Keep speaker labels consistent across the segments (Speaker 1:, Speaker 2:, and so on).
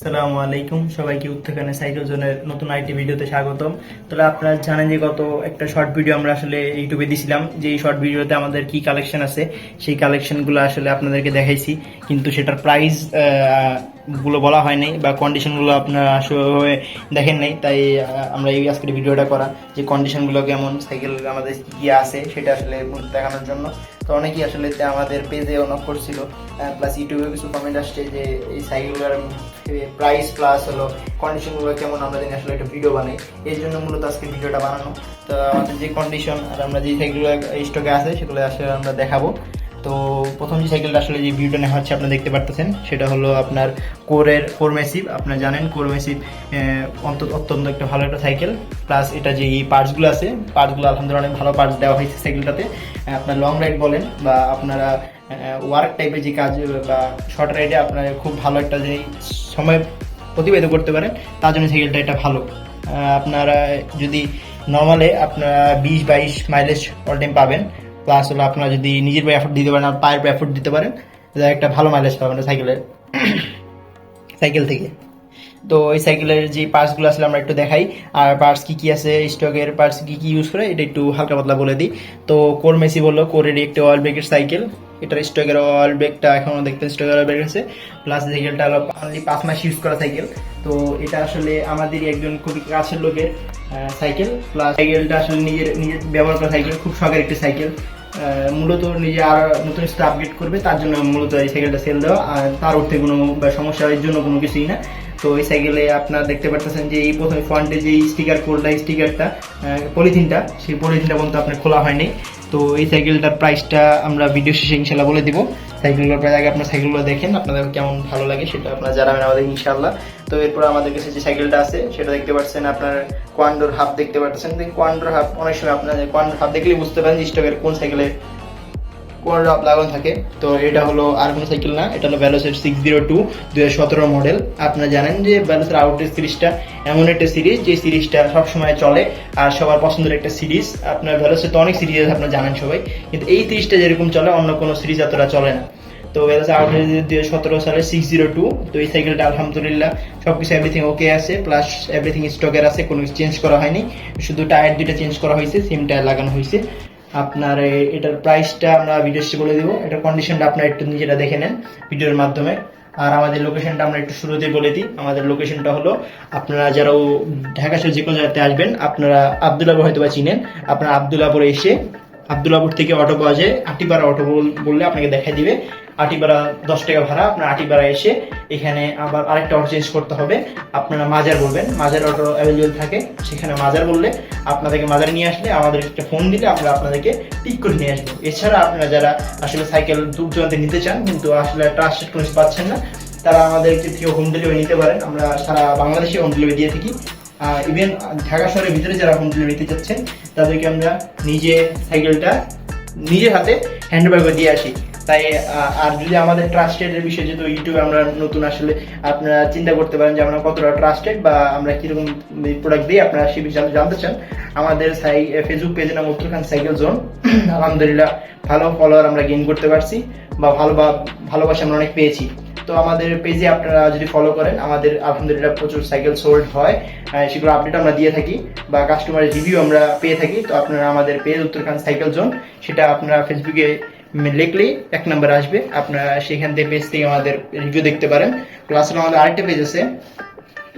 Speaker 1: আসসালামু আলাইকুম। সবাইকে উত্থাকানে সাইকেল জোনের নতুন আইটি ভিডিওতে স্বাগতম। তাহলে আপনারা জানেন যে গত একটা শর্ট ভিডিও আমরা আসলে ইউটিউবে দিছিলাম, যে এই শর্ট ভিডিওতে আমাদের কি কালেকশন আছে, সেই কালেকশনগুলো আসলে আপনাদেরকে দেখাইছি। কিন্তু সেটার প্রাইসগুলো বলা হয় নাই বা কন্ডিশনগুলো আপনারা আসলে দেখেন নাই, তাই আমরা এই আজকের ভিডিওটা করা, যে কন্ডিশনগুলো কেমন, সাইকেল আমাদের কি আছে, সেটা আসলে দেখানোর জন্য। তো অনেকেই আসলে আমাদের পেজে অনক করছিল প্লাস ইউটিউবে কিছু কমেন্ট আসছে যে এই সাইকেলগুলোর প্রাইস প্লাস হলো কন্ডিশনগুলো কেমন, আমরা জানি আসলে একটা ভিডিও বানাই। এর জন্য মূলত আজকে ভিডিওটা বানানো। তো আমাদের যে কন্ডিশন আর আমরা যে সাইকেলগুলো স্টকে আছে, সেগুলো আসলে আমরা দেখাবো। তো প্রথম যে সাইকেলটা আসলে যে ভিডিওটা নেওয়া হচ্ছে, আপনারা দেখতে পারতেছেন, সেটা হলো আপনার কোরের, কোর মেসিভ আপনারা জানেন, কোর মেসিভ অত্যন্ত একটা ভালো একটা সাইকেল প্লাস এটা যে এই পার্টসগুলো আছে পার্টসগুলো আলহামদুলিল্লাহ অনেক ভালো পার্টস দেওয়া হয়েছে সাইকেলটাতে আপনার লং রাইড বলেন বা আপনারা ওয়ার্ক টাইপের যে কাজ, বা শর্ট রাইডে আপনারা খুব ভালো একটা যে সময় অতিবাহিত করতে পারেন, তার জন্য সাইকেলটা এটা ভালো। আপনারা যদি নর্মালে আপনারা বিশ বাইশ মাইলেজ অল টাইম পাবেন প্লাস হলো আপনারা যদি নিজের পায়ে এফোর্ট দিতে পারেন আর পায়ের পায়ে এফোর্ট দিতে পারেন তাহলে একটা ভালো মাইলেজ পাবেন সাইকেলের সাইকেল থেকে। তো এই সাইকেলের যে পার্টসগুলো আসলে আমরা একটু দেখাই। আর পার্টস কি কি আছে স্টকের পার্টস কি কি ইউজ করে, এটা একটু হালকা পাতলা বলে দিই। তো কোর মেসি বলল কোরের একটা অয়েল ব্রেকের সাইকেল এটার স্টকের অয়েল ব্রেকটা এখনও দেখতে স্টকের অয়েল ব্রেক আছে। প্লাস সাইকেলটা হলো পাঁচ মাস ইউজ করা সাইকেল তো এটা আসলে আমাদেরই একজন খুবই কাছের লোকের সাইকেল প্লাস সাইকেলটা আসলে নিজের নিজের ব্যবহার করা সাইকেল খুব শখের একটি সাইকেল মূলত নিজে আর নতুন আপডেট করবে, তার জন্য মূলত এই সাইকেলটা সেল দেওয়া। আর তার উঠতে কোনো সমস্যা এর জন্য কোনো কিছুই না। তো এই সাইকেলে আপনারা দেখতে পারতেছেন যে এই প্রথমে ফ্রন্টে যে স্টিকার কোডটা স্টিকারটা পলিথিনটা সেই পলিথিনটা পর্যন্ত আপনার খোলা হয়নি। তো এই সাইকেলটার প্রাইসটা আমরা ভিডিও শেষে ইনশাল্লাহ বলে দিব। সাইকেলগুলোর প্রায় আগে আপনার সাইকেলগুলো দেখেন, আপনাদের কেমন ভালো লাগে সেটা আপনারা জানাবেন আমাদের ইনশাল্লাহ তো এরপর আমাদের কাছে যে সাইকেলটা আছে, সেটা দেখতে পাচ্ছেন আপনার কোয়ান্ডোর হাফ দেখতে পাচ্ছেন। কোয়ান্ডোর হাফ অনেক সময় আপনার কোয়ান্ডোর হাফ দেখলেই বুঝতে পারেন স্টকের কোন সাইকেলে কোন রাপ লাগানো থাকে। তো এটা হলো আর কোনো সাইকেল না এটা হলো ভ্যালোসের সিক্স জিরো টু দুই হাজার সতেরো মডেল আপনারা জানেন যে ভ্যালোসের আউটের সিরিজটা এমন একটা সিরিজ যে সিরিজটা সবসময় চলে আর সবার পছন্দের একটা সিরিজ আপনার ভ্যালোসের তো অনেক সিরিজ আছে আপনারা জানেন সবাই। কিন্তু এই সিরিজটা যেরকম চলে অন্য কোনো সিরিজ এতটা চলে না। তো ভ্যালোসের আউটের দুই হাজার সতেরো সালে সিক্স জিরো টু তো এই সাইকেলটা আলহামদুলিল্লাহ সবকিছু এভরিথিং ওকে আছে প্লাস এভরিথিং স্টকের আছে কোনো কিছু চেঞ্জ করা হয়নি। শুধু টায়ার দুটা চেঞ্জ করা হয়েছে সেম টায়ার লাগানো হয়েছে। আপনার এটার প্রাইসটা আমরা ভিডিও শেষে বলে দিব। এটার কন্ডিশনটা আপনারা একটু নিজেরা দেখে নেন ভিডিওর মাধ্যমে। আর আমাদের লোকেশনটা আমরা একটু শুরুতে বলে দিই। আমাদের লোকেশনটা হলো, আপনারা যারা ঢাকা শহর যে কোনো জায়গাতে আসবেন, আপনারা আবদুল্লাপুর হয়তো বা চিনেন। আপনারা আবদুল্লাপুরে এসে আবদুল্লাপুর থেকে অটো পাওয়া যায়। আটিপাড়া অটো বললে আপনাকে দেখা দিবে। আটিপাড়া দশ টাকা ভাড়া, আপনার আটিপাড়া এসে এখানে আবার আরেকটা অটো চেঞ্জ করতে হবে। আপনারা মাজার বলবেন, মাজার অটো অ্যাভেলেবেল থাকে, সেখানে মাজার বললে আপনাদেরকে মাজারে নিয়ে আসলে আমাদের একটা ফোন দিলে আমরা আপনাদেরকে পিক করে নিয়ে আসব। এছাড়া আপনারা যারা আসলে সাইকেল দূর দূরান্তে নিতে চান, কিন্তু আসলে ট্রাস্টেড কোনো পাচ্ছেন না, তারা আমাদের থেকে হোম ডেলিভারি নিতে পারেন। আমরা সারা বাংলাদেশে হোম ডেলিভারি দিয়ে থাকি। ইভেন ঢাকা শহরের ভিতরে যারা হোম ডেলিভারি নিতে চাচ্ছেন, তাদেরকে আমরা নিজে সাইকেলটা নিজের হাতে হ্যান্ড করে দিয়ে আসি। তাই আর যদি আমাদের ট্রাস্টেড এর বিষয়ে যেহেতু ইউটিউবে আমরা নতুন আসলে আপনারা চিন্তা করতে পারেন যে আমরা কতটা ট্রাস্টেড বা আমরা কীরকম প্রোডাক্ট দিই আপনারা সে বিষয়ে জানতে- জানতে চান আমাদের সাই ফেসবুক পেজের নাম উত্তর খান সাইকেল জোন আলহামদুলিল্লাহ ভালো ফলোয়ার আমরা গেইন করতে পারছি বা ভালো বা ভালোবাসা আমরা অনেক পেয়েছি। তো আমাদের পেজে আপনারা যদি ফলো করেন আমাদের আলহামদুলিল্লাহ প্রচুর সাইকেল সোল্ড হয়। সেগুলো আপডেট আমরা দিয়ে থাকি বা কাস্টমারের রিভিউ আমরা পেয়ে থাকি। তো আপনারা আমাদের পেজ উত্তরখান সাইকেল জোন সেটা আপনারা ফেসবুকে লিখলেই এক নাম্বার আসবে। আপনারা সেখান থেকে পেজ থেকে আমাদের রিভিউ দেখতে পারেন। প্লাস আমাদের আরেকটা পেজ আছে,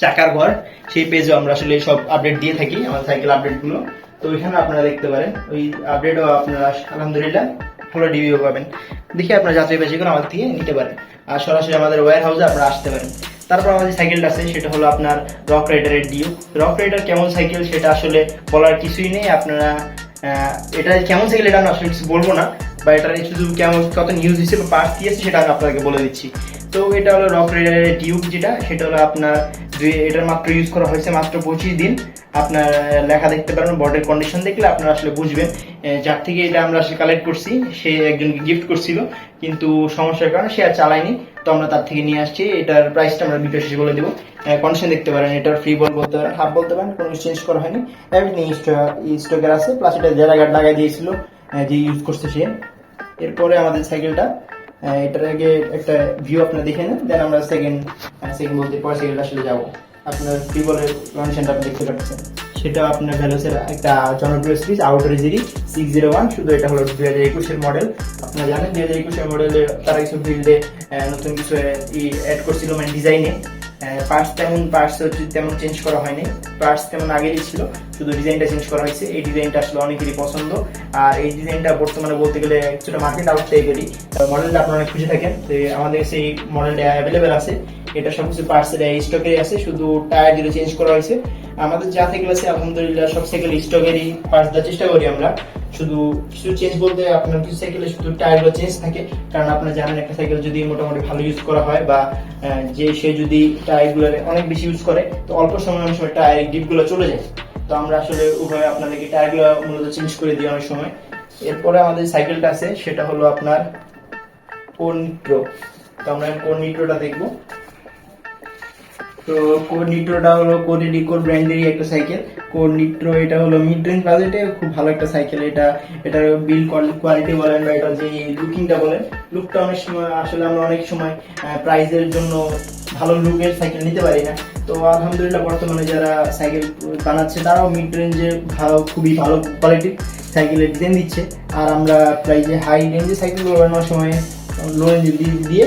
Speaker 1: চাকার ঘর। সেই পেজে আমরা আসলে সব আপডেট দিয়ে থাকি আমাদের সাইকেল আপডেটগুলো তো ওইখানে আপনারা দেখতে পারেন। ওই আপডেটও আপনারা আলহামদুলিল্লাহ ভালো রিভিউ পাবেন। দেখে আপনারা যাচাই বাছাই করে আমাদের থেকে নিতে পারেন। আর সরাসরি আমাদের ওয়্যার হাউসে আপনারা আসতে পারেন। তারপর আমাদের সাইকেলটা আছে, সেটা হলো আপনার রক রাইডারের ডিউ রক রাইডার কেমন সাইকেল সেটা আসলে বলার কিছুই নেই। আপনারা এটা কেমন সাইকেল এটা আমি আসলে কিছু বলব না। বা এটার শুধু কেমন, কত নিউজ হিসেবে বা দিয়েছে সেটা আমি আপনাকে বলে দিচ্ছি। তো এটা হলো রক রাইডারের ডিউক যেটা, সেটা হলো আপনার দুই, এটার মাত্র ইউজ করা হয়েছে মাত্র পঁচিশ দিন। আপনার লেখা দেখতে পারেন বডির কন্ডিশন দেখলে আপনারা আসলে বুঝবেন। যার থেকে এটা আমরা আসলে কালেক্ট করছি, সে একজনকে গিফট করছিল, কিন্তু সমস্যার কারণে সে আর চালায়নি। তো আমরা তার থেকে নিয়ে আসছি, এটার প্রাইসটা আমরা শেষে বলে দেবো। কন্ডিশন দেখতে পারেন, এটার ফ্রি বল বলতে পারেন হাফ বলতে পারেন, কোনো চেঞ্জ করা হয়নি। এভরিথিং স্টকের আছে প্লাস এটা গার্ড লাগাই দিয়েছিল যে ইউজ করছে সে। এরপরে আমাদের সাইকেলটা এটার আগে একটা ভিউ আপনারা দেখে নেন দেন আমরা সেকেন্ড সেকেন্ড বলতে পরে সেকেন্ড আসলে যাব। আপনার টিউবওয়েলের কন্ডিশনটা আপনি দেখতে পাচ্ছেন। সেটা আপনার ভ্যালোসের একটা জনপ্রিয় সিরিজ আউটার জিরি সিক্স জিরো ওয়ান শুধু এটা হলো দুই হাজার একুশের মডেল আপনারা জানেন দুই হাজার একুশের মডেলে তারা কিছু ফিল্ডে নতুন কিছু অ্যাড করছিল মানে ডিজাইনে পার্টস তেমন পার্স তেমন চেঞ্জ করা হয়নি। পার্স তেমন আগেরই ছিল, শুধু ডিজাইনটা চেঞ্জ করা হয়েছে। এই ডিজাইনটা আসলে অনেকেরই পছন্দ। আর এই ডিজাইনটা বর্তমানে বলতে গেলে কিছুটা মার্কেট আউট টাইপেরই মডেলটা আপনারা অনেক খুশি থাকেন আমাদের এই মডেলটা অ্যাভেলেবেল আছে। এটা সব কিছু পার্টসের স্টকে আছে, শুধু টায়ার যেটা চেঞ্জ করা হয়েছে। আমাদের যা সাইকেল আছে আলহামদুলিল্লাহ, সব সাইকেল স্টকেরই পার্টস দেওয়ার চেষ্টা করি আমরা। শুধু কিছু চেঞ্জ বলতে আপনার কিছু সাইকেলে শুধু টায়ারগুলো চেঞ্জ থাকে, কারণ আপনারা জানেন একটা সাইকেল যদি মোটামুটি ভালো ইউজ করা হয় বা যে সে যদি টায়ারগুলো অনেক বেশি ইউজ করে, তো অল্প সময় অনেক সময় টায়ার ডিপগুলো চলে যায়। তো আমরা আসলে উভয় আপনাদেরকে টায়ারগুলো মূলত চেঞ্জ করে দিই অনেক সময়। এরপরে আমাদের সাইকেলটা আছে, সেটা হলো আপনার কোন নিট্রো তো আমরা কোন নিট্রোটা দেখব? তো কোর নিট্রোটা হলো কোরেডি কোর ব্র্যান্ডেরই একটা সাইকেল কোর নিট্রো এটা হলো মিড রেঞ্জ বাজেটে খুব ভালো একটা সাইকেল এটা এটার বিল কোয়ালিটি বলেন বা এটা যে লুকিংটা বলেন লুকটা অনেক সময় আসলে আমরা অনেক সময় প্রাইজের জন্য ভালো লুকের সাইকেল নিতে পারি না। তো আলহামদুলিল্লাহ বর্তমানে যারা সাইকেল বানাচ্ছে, তারাও মিড রেঞ্জে ভালো, খুবই ভালো কোয়ালিটির সাইকেলের ডিজাইন দিচ্ছে। আর আমরা প্রাইজে হাই রেঞ্জের সাইকেলগুলো বানানোর সময় লো রেঞ্জে দিয়ে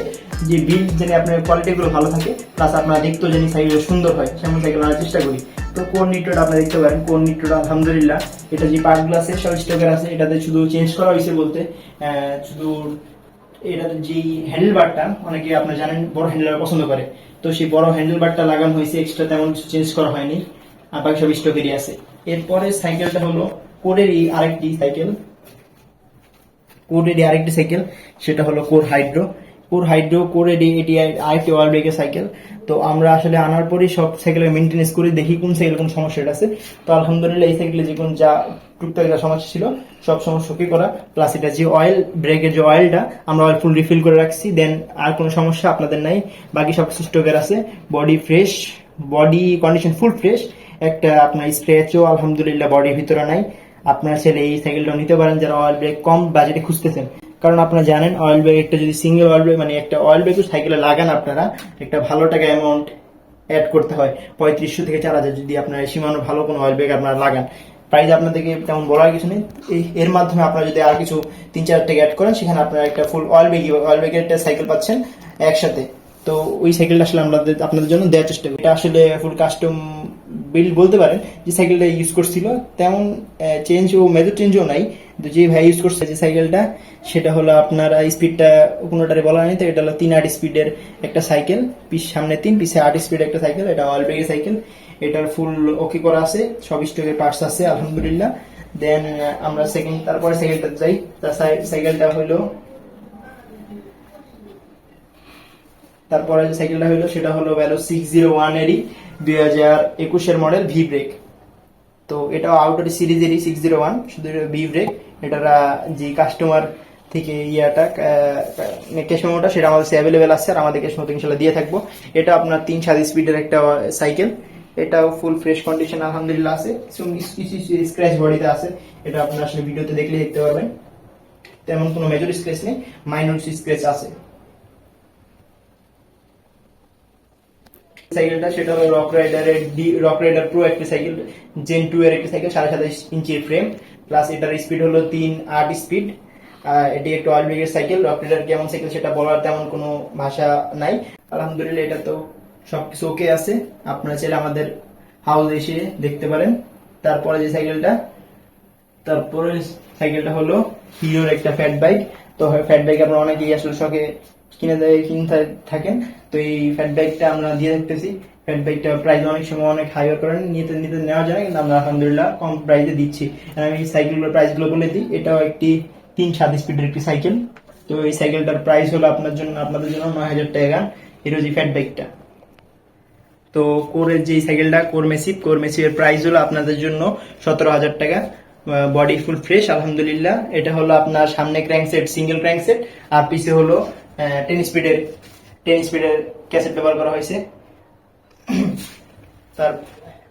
Speaker 1: যে বিল যেন আপনার কোয়ালিটিগুলো ভালো থাকে প্লাস আপনার দেখতেও যেন সাইকেল সুন্দর হয়, সেমন সাইকেল আনার চেষ্টা করি। তো কোন নিট্রোটা আপনারা দেখতে পারেন? কোন নিট্রোটা? আলহামদুলিল্লাহ, এটা যে পার্টগুলো আছে সব স্টকের আছে, এটাতে শুধু চেঞ্জ করা হয়েছে বলতে শুধু এটাতে যে হ্যান্ডেল বারটা অনেকে আপনারা জানেন, বড় হ্যান্ডেল পছন্দ করে। তো সেই বড় হ্যান্ডেল বারটা লাগানো হয়েছে এক্সট্রা তেমন চেঞ্জ করা হয়নি, আর বাকি সব স্টকেরই আছে। এরপরে সাইকেলটা হলো কোরেরই আরেকটি সাইকেল কোরেডি আরেকটি সাইকেল সেটা হলো কোর হাইড্রো কোর হাইড্রো কোরেডি এটি আরেকটি ওয়াল ব্রেকের সাইকেল তো আমরা আসলে আনার পরেই সব সাইকেলের মেনটেন্স করে দেখি কোন সাইকেল কোন সমস্যাটা আছে। তো আলহামদুলিল্লাহ এই সাইকেলে যে কোন যা টুকটাক যা সমস্যা ছিল, সব সমস্যা ওকে করা। প্লাস এটা যে অয়েল ব্রেকের যে অয়েলটা আমরা অয়েল ফুল রিফিল করে রাখছি। দেন আর কোনো সমস্যা আপনাদের নাই। বাকি সব কিছু স্টকের আছে। Body fresh body condition full fresh একটা আপনার স্ক্র্যাচও আলহামদুলিল্লাহ বডির ভিতরে নাই। আপনারা ছেলে এই সাইকেলটা নিতে পারেন যারা অয়েল ব্রেক কম বাজেটে খুঁজতেছেন। কারণ আপনারা জানেন অয়েল ব্রেক একটা যদি সিঙ্গেল অয়েল ব্রেক মানে একটা অয়েল ব্রেক সাইকেলে লাগান আপনারা, একটা ভালো টাকা অ্যামাউন্ট অ্যাড করতে হয়। পঁয়ত্রিশশো থেকে চার হাজার যদি আপনার সীমানো ভালো কোনো অয়েল ব্রেক আপনারা লাগান। প্রাইস আপনাদেরকে তেমন বলার কিছু নেই। এর মাধ্যমে আপনারা যদি আর কিছু তিন চার টাকা অ্যাড করেন, সেখানে আপনারা একটা ফুল অয়েল ব্রেক অয়েল ব্রেকের একটা সাইকেল পাচ্ছেন একসাথে। তো ওই সাইকেলটা আসলে আমরা আপনাদের জন্য দেওয়ার চেষ্টা করি। এটা আসলে ফুল কাস্টম বিল্ড বলতে পারেন, যে সাইকেলটা ইউজ করছিল, তেমন চেঞ্জ ও মেজর চেঞ্জও নাই। কিন্তু যে ভাই ইউজ করছে যে সাইকেলটা সেটা হলো আপনার স্পিডটা কোনোটারে বলা হয়নি, তো এটা হলো তিন আট স্পিডের একটা সাইকেল পিস সামনে তিন পিছে আট স্পিডের একটা সাইকেল এটা অয়েল ব্রেকের সাইকেল এটার ফুল ওকে করা আছে, সব স্টকের পার্টস আছে, আলহামদুলিল্লাহ। দেন আমরা সেকেন্ড তারপরে সাইকেলটা যাই তার সাইকেলটা হলো, তারপরে যে সাইকেলটা হলো, সেটা হলো ভ্যালো সিক্স জিরো ওয়ান এরই দুই হাজার একুশের মডেল ভি ব্রেক তো এটা আউটার সিরিজেরই সিক্স জিরো ওয়ান শুধু ভি ব্রেক এটার যে কাস্টমার থেকে ইয়াটা ক্যাশমোটা সেটা আমাদের অ্যাভেলেবেল আছে আর আমাদের ক্যাশমো ইনশাল্লাহ দিয়ে থাকব। এটা আপনার তিন সাত স্পিডের একটা সাইকেল এটাও ফুল ফ্রেশ কন্ডিশন আলহামদুলিল্লাহ আছে। স্ক্র্যাচ বডিতে আছে। এটা আপনার আসলে ভিডিওতে দেখলে দেখতে পারবেন। তেমন কোনো মেজর স্ক্র্যাচ নেই। মাইনর স্ক্র্যাচ আছে। সাইকেলটা সেটা হলো রক রাইডারের ডি রক রাইডার প্রো একটি সাইকেল জেন টু এর একটি সাইকেল সাড়ে সাতাশ ইঞ্চির ফ্রেম প্লাস এটার স্পিড হলো তিন আট স্পিড এটি একটা অয়েল ব্রেকের সাইকেল রক রাইডার কেমন সাইকেল সেটা বলার তেমন কোনো ভাষা নাই। আলহামদুলিল্লাহ, এটা তো সবকিছু ওকে আছে। আপনারা চাইলে আমাদের হাউস এসে দেখতে পারেন। তারপরে যে সাইকেলটা তারপরে সাইকেলটা হলো হিরোর একটা ফ্যাট বাইক তো ফ্যাট বাইক আপনারা অনেকেই আসলে শখে কিনে দেয়, কিনতে থাকেন। তো এই ফ্যাট বাইকটা আমরা দিয়ে থাকতেছি ফ্যাট বাইকটা প্রাইস অনেক সময় অনেক হাইয়ার করেন, নিতে নিতে নেওয়া যায় কিন্তু আমরা আলহামদুলিল্লাহ কম প্রাইসে দিচ্ছি। আমি সাইকেলগুলোর প্রাইসগুলো বলে দিই। এটাও একটি তিন, সাত স্পিডের একটি সাইকেল তো এই সাইকেলটার প্রাইস হলো আপনার জন্য, আপনাদের জন্য নয় হাজার টাকা হিরো জি ফ্যাট বাইকটা তো কোরের যে সাইকেলটা কোর মেসিভ কোর মেসিভের প্রাইস হলো আপনাদের জন্য সতেরো হাজার টাকা। বডি ফুল ফ্রেশ আলহামদুলিল্লাহ। এটা হলো আপনার সামনে crank set single crank set আর পিছে হলো টেন স্পিডের টেন স্পিডের ক্যাসেট ব্যবহার করা হয়েছে। তার,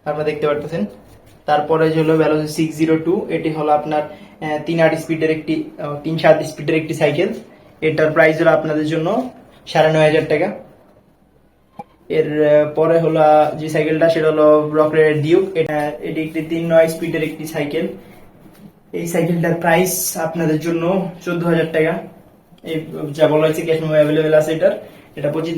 Speaker 1: আপনারা দেখতে পারতেছেন। তারপরে যে হলো ভ্যালোসি সিক্স জিরো টু এটি হলো আপনার তিন আট স্পিডের একটি তিন সাত স্পিডের একটি সাইকেল এটার প্রাইস হলো আপনাদের জন্য সাড়ে নয় হাজার টাকা। এর পরে হলো যে সাইকেলটা সেটা হলো রকের ডিউক এটা, এটি একটি তিন নয় স্পিডের একটি সাইকেল এই সাইকেলটার প্রাইস আপনাদের জন্য চোদ্দ হাজার টাকা। এই যা বলা হয়েছে ক্যাশ মেমো অ্যাভেলেবেল আছে এটার, এটা পঁচিশ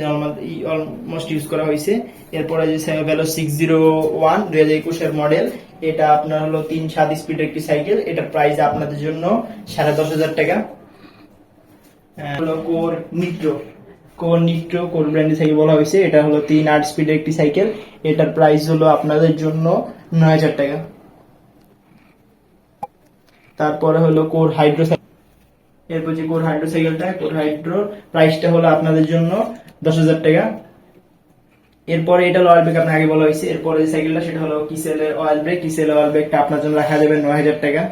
Speaker 1: অলমোস্ট ইউজ করা হয়েছে। এরপরে যে ভ্যালো সিক্স জিরো ওয়ান দুই হাজার একুশের মডেল এটা আপনার হলো তিন সাত স্পিডের একটি সাইকেল এটার প্রাইস আপনাদের জন্য সাড়ে দশ হাজার টাকা। হলো core nitro core nitro core ব্র্যান্ডের সাইকেল বলা হয়েছে, এটা হলো তিন আট স্পিডের একটি সাইকেল এটার প্রাইস হলো আপনাদের জন্য নয় হাজার টাকা। তারপরে হলো কোর হাইড্রো এরপর যে কোর হাইড্রো সাইকেলটা কোর হাইড্রো প্রাইসটা হলো আপনাদের জন্য দশ হাজার টাকা। এরপরে এটা অয়েল ব্রেক আপনার আগে বলা হয়েছে। এরপরে যে সাইকেলটা সেটা হলো কিসেলের অয়েল ব্রেক কিসেলের অয়েল ব্রেকটা আপনার জন্য রাখা যাবে নয় হাজার টাকা।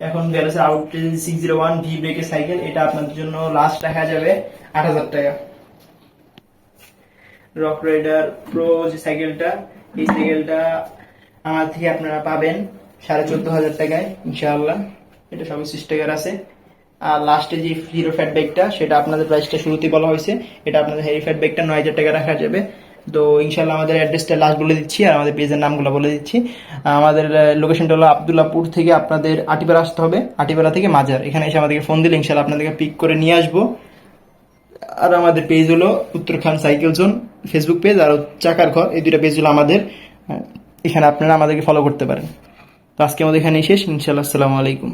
Speaker 1: এখন গ্যারেজের out six zero one V ব্রেকের সাইকেল এটা আপনাদের জন্য লাস্ট রাখা যাবে আট হাজার টাকা। রক রাইডার প্রো যে সাইকেলটা এই সাইকেলটা আমার থেকে আপনারা পাবেন সাড়ে চোদ্দ হাজার টাকায়, ইনশাআল্লাহ। এটা সব স্টিকার আছে। আর লাস্টে যে হিরো ফ্যাট ব্যাগটা সেটা আপনাদের প্রাইসটা শুরুতেই বলা হয়েছে। এটা আপনাদের হেরি ফ্যাট ব্যাগটা নয় হাজার টাকা রাখা যাবে। তো ইনশাল্লাহ আমাদের অ্যাড্রেসটা লাস্ট বলে দিচ্ছি, আর আমাদের পেজের নামগুলো বলে দিচ্ছি। আমাদের লোকেশনটা হলো আবদুল্লাপুর থেকে আপনাদের আটিপাড়া আসতে হবে। আটিপাড়া থেকে মাজার। এখানে এসে আমাদেরকে ফোন দিলে ইনশাল্লাহ আপনাদেরকে পিক করে নিয়ে আসব। আর আমাদের পেজ হলো Uttarkhan cycle zone Facebook page আর চাকার ঘর। এই দুইটা পেজ হলো আমাদের। এখানে আপনারা আমাদেরকে ফলো করতে পারেন। তো আজকে আমাদের এখানেই শেষ। ইনশাল্লাহ আসসালামু আলাইকুম।